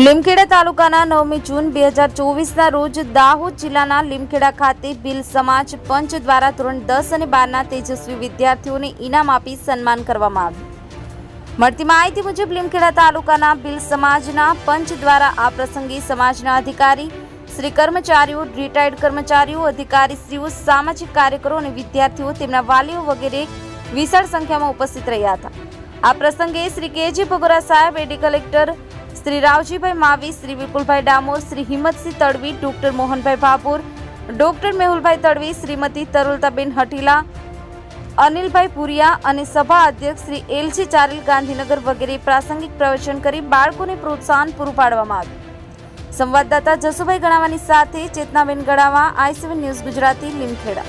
લીમખેડા તાલુકાના નવમી જૂન બે હજાર ચોવીસના રોજ દાહોદ જિલ્લાના લીમખેડા ખાતે ભીલ સમાજ પંચ દ્વારા ધોરણ દસ અને બારના તેજસ્વી વિદ્યાર્થીઓને ઇનામ આપી સન્માન કરવામાં આવ્યું. મળતી માહિતી મુજબ લીમખેડા તાલુકાના ભીલ સમાજના પંચ દ્વારા આ પ્રસંગે સમાજના અધિકારી, શ્રી કર્મચારીઓ, રિટાયર્ડ કર્મચારીઓ, અધિકારીશ્રીઓ, સામાજિક કાર્યકરો અને વિદ્યાર્થીઓ તેમના વાલીઓ વગેરે વિશાળ સંખ્યામાં ઉપસ્થિત રહ્યા હતા. આ પ્રસંગે શ્રી કેજી ભગોરા સાહેબ AD collector Shri Ravjibhai Mavi, Shri Vipulbhai Damor, Shri Himmatsinh Tadvi, doctor Mohanbhai Bhapur, doctor Mehulbhai Tadvi, Shrimati Tarulataben Hatila, Anilbhai Puriya અને સભા અધ્યક્ષ શ્રી એલજી ચારેલ ગાંધીનગર વગેરે પ્રાસંગિક પ્રવચન કરી બાળકોને પ્રોત્સાહન પૂરું પાડવામાં આવ્યું. સંવાદદાતા જસુભાઈ ગણાવાની સાથે ચેતનાબેન ગણાવા, આઈ ન્યૂઝ ગુજરાતી, લીમખેડા.